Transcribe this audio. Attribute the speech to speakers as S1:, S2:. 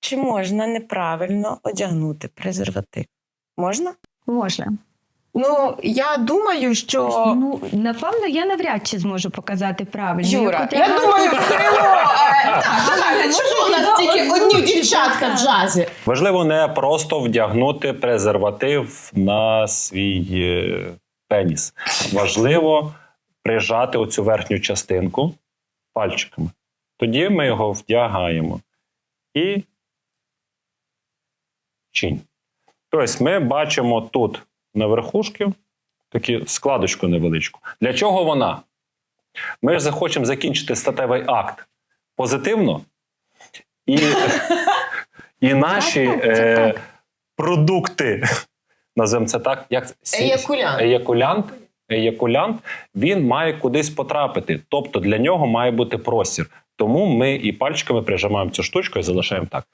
S1: чи можна неправильно одягнути презерватив? Можна?
S2: Можна.
S1: Ну, я думаю, що.
S2: Ну, напевно, я навряд чи зможу показати правильно.
S1: Юра,
S2: Яку
S1: я думаю, в село. е, Так, чому у нас тільки одні дівчатка в джазі?
S3: Важливо не просто вдягнути презерватив на свій е, пеніс. Важливо прижати оцю верхню частинку пальчиками. Тоді ми його вдягаємо. І чинь. Тобто ми бачимо тут на верхушки таку складочку невеличку. Для чого вона? Ми ж захочемо закінчити статевий акт позитивно. І, і наші
S2: Так, так,
S3: е,
S2: так.
S3: продукти, називаємо це так, як
S1: Еякулянт.
S3: еякулянт, еякулянт, він має кудись потрапити. Тобто для нього має бути простір. Тому ми і пальчиками прижимаємо цю штучку і залишаємо так.